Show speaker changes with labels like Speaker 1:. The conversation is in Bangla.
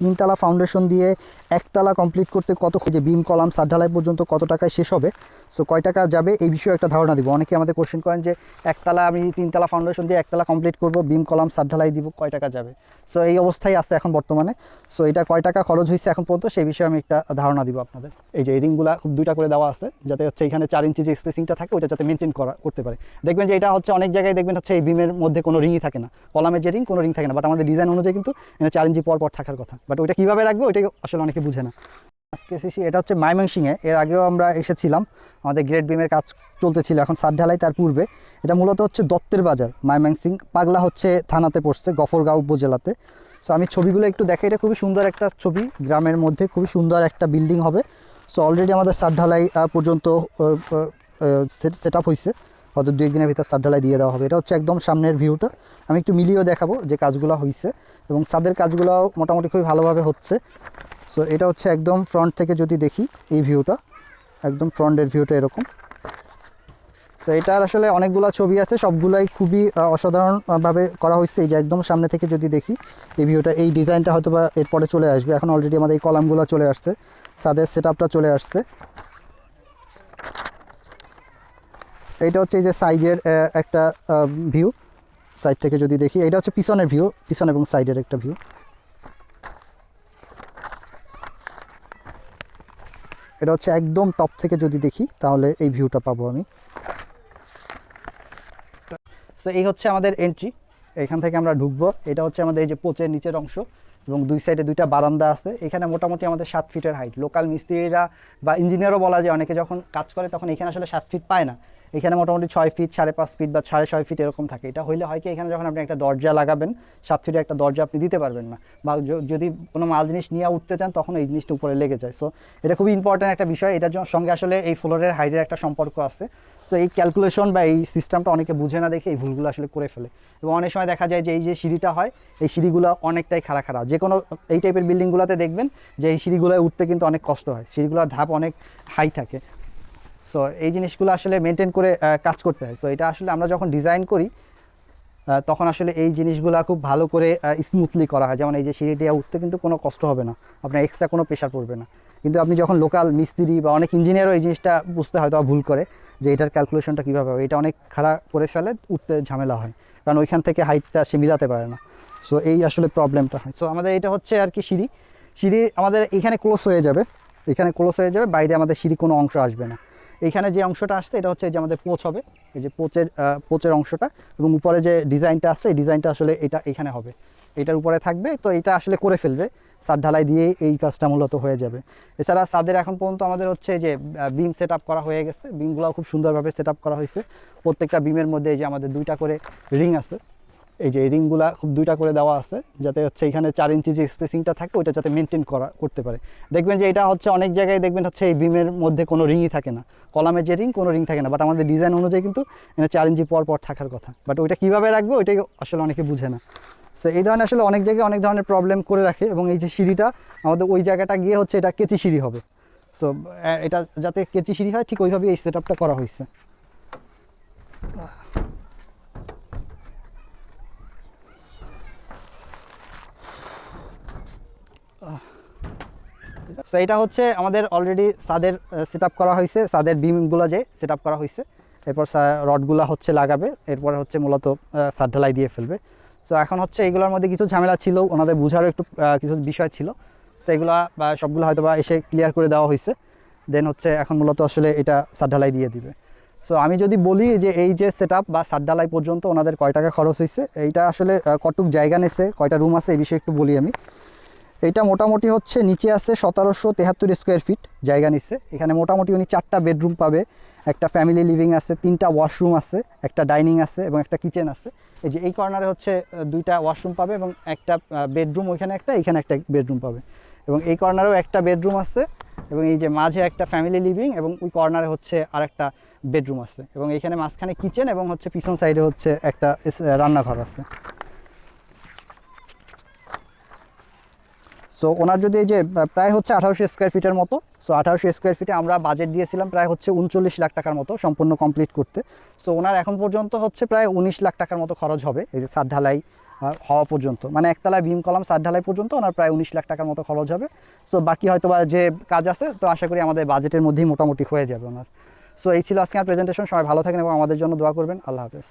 Speaker 1: তিনতলা ফাউন্ডেশন দিয়ে একতলা কমপ্লিট করতে কত খুঁজে বিম, কলাম সাত ঢালাই পর্যন্ত কত টাকায় শেষ হবে? সো কয় টাকা যাবে? এই বিষয়ে একটা ধারণা দিব। অনেকে আমাদের কোশ্চেন করেন যে, একতলা আমি তিনতলা ফাউন্ডেশন দিয়ে একতলা কমপ্লিট করব, বিম, কলাম সাত ঢালাই দিব, কয় টাকা যাবে? সো এই অবস্থায় আছে এখন বর্তমানে। সো এটা কয় টাকা খরচ হয়েছে এখন পর্যন্ত, সেই বিষয়ে আমি একটা ধারণা দিব আপনাদের। এই যে রিংগুলা খুব দুইটা করে দেওয়া আছে, যাতে হচ্ছে এখানে চার ইঞ্চি যে স্পেসিংটা থাকে ওটা যাতে মেনটেন করা, করতে পারে। দেখবেন যে, এটা হচ্ছে অনেক জায়গায় দেখবেন হচ্ছে এই বিমের মধ্যে কোনো রিংই থাকে না। কলামের যে রিং কোনো রিং থাকে না। বাট আমাদের ডিজাইন অনুযায়ী কিন্তু এখানে চার ইঞ্চি পর পর থাকার কথা। বাট ওইটা কীভাবে রাখবে ওইটাই আসলে অনেকে বুঝে না। আজকে এসেছি, এটা হচ্ছে মাইমনসিংহে এর আগেও আমরা এসেছিলাম। আমাদের গ্রেট বিমের কাজ চলতেছিল, এখন সাত ঢালাই তার পূর্বে। এটা মূলত হচ্ছে দত্তের বাজার মাইমনসিং পাগলা হচ্ছে থানাতে পড়ছে, গফরগাঁও উপজেলাতে। সো আমি ছবিগুলো একটু দেখে এটা খুবই সুন্দর একটা ছবি। গ্রামের মধ্যে খুবই সুন্দর একটা বিল্ডিং হবে। সো অলরেডি আমাদের সাত ঢালাই পর্যন্ত সেট আপ হয়েছে হয়তো দু একদিনের ভিতর সাত ঢালাই দিয়ে দেওয়া হবে। এটা হচ্ছে একদম সামনের ভিউটা আমি একটু মিলিয়েও দেখাবো যে কাজগুলো হয়েছে এবং ছাদের কাজগুলো মোটামুটি খুবই ভালোভাবে হচ্ছে। সো এটা হচ্ছে একদম ফ্রন্ট থেকে যদি দেখি, এই ভিউটা একদম ফ্রন্টের ভিউটা এরকম। সো এটার আসলে অনেকগুলো ছবি আছে, সবগুলাই খুবই অসাধারণভাবে করা হয়েছে। এই যে একদম সামনে থেকে যদি দেখি, এই ভিউটা এই ডিজাইনটা হয়তো বা এরপরে চলে আসবে। এখন অলরেডি আমাদের এই কলামগুলো চলে আসছে, সাদের সেট আপটা চলে আসছে। এইটা হচ্ছে এই যে সাইডের একটা ভিউ সাইড থেকে যদি দেখি এটা হচ্ছে পিছনের ভিউ পিছন এবং সাইডের একটা ভিউ এটা হচ্ছে একদম টপ থেকে যদি দেখি, তাহলে এই ভিউটা পাবো আমি। সো এই হচ্ছে আমাদের এন্ট্রি এখান থেকে আমরা ঢুকবো। এটা হচ্ছে আমাদের এই যে পোচের নিচের অংশ এবং দুই সাইডে দুইটা বারান্দা আছে। এখানে মোটামুটি আমাদের সাত ফিটের হাইট লোকাল মিস্ত্রিরা বা ইঞ্জিনিয়ারও বলা যায়, অনেকে যখন কাজ করে তখন এখানে আসলে সাত ফিট পায় না। এখানে মোটামুটি ছয় ফিট সাড়ে পাঁচ ফিট বা সাড়ে ছয় ফিট এরকম থাকে। এটা হইলে হয় কি, এখানে যখন আপনি একটা দরজা লাগাবেন, সাত ফিটের একটা দরজা আপনি দিতে পারবেন না। বা যদি কোনো মাল জিনিস নিয়ে উঠতে চান, তখন এই জিনিসটা উপরে লেগে যায়। সো এটা খুবই ইম্পর্ট্যান্ট একটা বিষয়। এটার সঙ্গে আসলে এই ফ্লোরের হাইটের একটা সম্পর্ক আছে। সো এই ক্যালকুলেশন বা এই সিস্টেমটা অনেকে বুঝে না দেখে এই ভুলগুলো আসলে করে ফেলে। এবং অনেক সময় দেখা যায় যে, এই যে সিঁড়িটা হয়, এই সিঁড়িগুলো অনেকটাই খাড়া খাড়া। যে কোনো এই টাইপের বিল্ডিংগুলোতে দেখবেন যে, এই সিঁড়িগুলোয় উঠতে কিন্তু অনেক কষ্ট হয়। সিঁড়িগুলোর ধাপ অনেক হাই থাকে। সো এই জিনিসগুলো আসলে মেনটেন করে কাজ করতে হয়। সো এটা আসলে আমরা যখন ডিজাইন করি তখন আসলে এই জিনিসগুলো খুব ভালো করে স্মুথলি করা হয়। যেমন এই যে সিঁড়ি দিয়ে উঠতে কিন্তু কোনো কষ্ট হবে না। আপনার এক্সট্রা কোনো প্রেশার পড়বে না। কিন্তু আপনি যখন লোকাল মিস্ত্রি বা অনেক ইঞ্জিনিয়ারও এই জিনিসটা বুঝতে হয়তো ভুল করে, যে এটার ক্যালকুলেশনটা কীভাবে হবে। এটা অনেক খারাপ করে ফেলে, উঠতে ঝামেলা হয়। কারণ ওইখান থেকে হাইটটা সে মিলাতে পারে না। সো এই আসলে প্রবলেমটা হয়। সো আমাদের এটা হচ্ছে আর কি সিঁড়ি। সিঁড়ি আমাদের এখানে ক্লোজ হয়ে যাবে। এখানে ক্লোজ হয়ে যাবে। বাইরে আমাদের সিঁড়ি কোনো অংশ আসবে না। এইখানে যে অংশটা আসছে, এটা হচ্ছে যে আমাদের পোচ হবে। এই যে পোচের পোচের অংশটা এবং উপরে যে ডিজাইনটা আসছে, এই ডিজাইনটা আসলে এটা এখানে হবে। এটার উপরে থাকবে, তো এটা আসলে করে ফেলবে। সাদ ঢালাই দিয়ে এই কাজটা মূলত হয়ে যাবে। এছাড়া সাদের এখন পর্যন্ত আমাদের হচ্ছে যে বিম সেট করা হয়ে গেছে। বিমগুলো খুব সুন্দরভাবে সেট করা হয়েছে। প্রত্যেকটা বিমের মধ্যে যে আমাদের দুইটা করে রিং আছে। এই যে রিংগুলা খুব দুইটা করে দেওয়া আছে, যাতে হচ্ছে এখানে চার ইঞ্চি যে স্পেসিংটা থাকে ওইটা যাতে মেনটেন করা, করতে পারে। দেখবেন যে এটা হচ্ছে অনেক জায়গায় দেখবেন হচ্ছে এই বিমের মধ্যে কোনো রিংই থাকে না। কলামের যে রিং কোনো রিং থাকে না। বাট আমাদের ডিজাইন অনুযায়ী কিন্তু এখানে চার ইঞ্চি পর পর থাকার কথা। বাট ওইটা কীভাবে রাখবে, ওইটাই আসলে অনেকে বুঝে না। সো এই ধরনের আসলে অনেক জায়গায় অনেক ধরনের প্রবলেম করে রাখে এবং এই যে সিঁড়িটা, আমাদের ওই জায়গাটা গিয়ে হচ্ছে এটা কেচি সিঁড়ি হবে। তো এটা যাতে কেচি সিঁড়ি হয়, ঠিক ওইভাবেই এই সেট করা হয়েছে। তো এটা হচ্ছে আমাদের অলরেডি সাদের সেট করা হয়েছে সাদের বিমগুলো যে সেট করা হয়েছে। এরপর রডগুলো হচ্ছে লাগাবে এরপর হচ্ছে মূলত সাদ ঢালাই দিয়ে ফেলবে। সো এখন হচ্ছে এগুলোর মধ্যে কিছু ঝামেলা ছিল ওনাদের বোঝারও একটু কিছু বিষয় ছিল। সেগুলো বা সবগুলো হয়তো বা এসে ক্লিয়ার করে দেওয়া হয়েছে। দেন হচ্ছে এখন মূলত আসলে এটা সাদ ঢালাই দিয়ে দিবে। সো আমি যদি বলি যে এই যে সেট বা সাদ ঢালাই পর্যন্ত ওনাদের কয় টাকা খরচ হয়েছে এইটা আসলে আহ, কতটুক জায়গা নেছে কয়টা রুম আছে এই বিষয়ে একটু বলি আমি। এইটা মোটামুটি হচ্ছে নিচে আছে সতেরোশো তেহাত্তর স্কোয়ার ফিট জায়গা নিচ্ছে এখানে মোটামুটি উনি চারটা বেডরুম পাবে। একটা ফ্যামিলি লিভিং আছে, তিনটা ওয়াশরুম আছে, একটা ডাইনিং আছে এবং একটা কিচেন আছে। এই যে এই কর্নারে হচ্ছে দুইটা ওয়াশরুম পাবে এবং একটা বেডরুম ওইখানে একটা এখানে একটা বেডরুম পাবে। এবং এই কর্নারেও একটা বেডরুম আছে এবং এই যে মাঝে একটা ফ্যামিলি লিভিং এবং ওই কর্নারে হচ্ছে আর একটা বেডরুম আছে। এবং এখানে মাঝখানে কিচেন এবং হচ্ছে পিছন সাইডে হচ্ছে একটা রান্নাঘর আছে। সো ওনার যদি এই যে প্রায় হচ্ছে আঠারোশো স্কোয়ার ফিটের মতো সো আঠারোশো স্কোয়ার ফিটে আমরা বাজেট দিয়েছিলাম প্রায় হচ্ছে উনচল্লিশ লাখ টাকার মতো সম্পূর্ণ কমপ্লিট করতে। সো ওনার এখন পর্যন্ত হচ্ছে প্রায় উনিশ লাখ টাকার মতো খরচ হবে, এই যে সাত ঢালাই হওয়া পর্যন্ত। মানে একতলায় ভীম কলাম সাত ঢালাই পর্যন্ত ওনার প্রায় উনিশ লাখ টাকার মতো খরচ হবে। সো বাকি হয়তো বা যে কাজ আছে, তো আশা করি আমাদের বাজেটের মধ্যেই মোটামুটি হয়ে যাবে ওনার। সো এই ছিল আজকে আমার প্রেজেন্টেশন সবাই ভালো থাকেন এবং আমাদের জন্য দোয়া করবেন। আল্লাহ হাফেজ।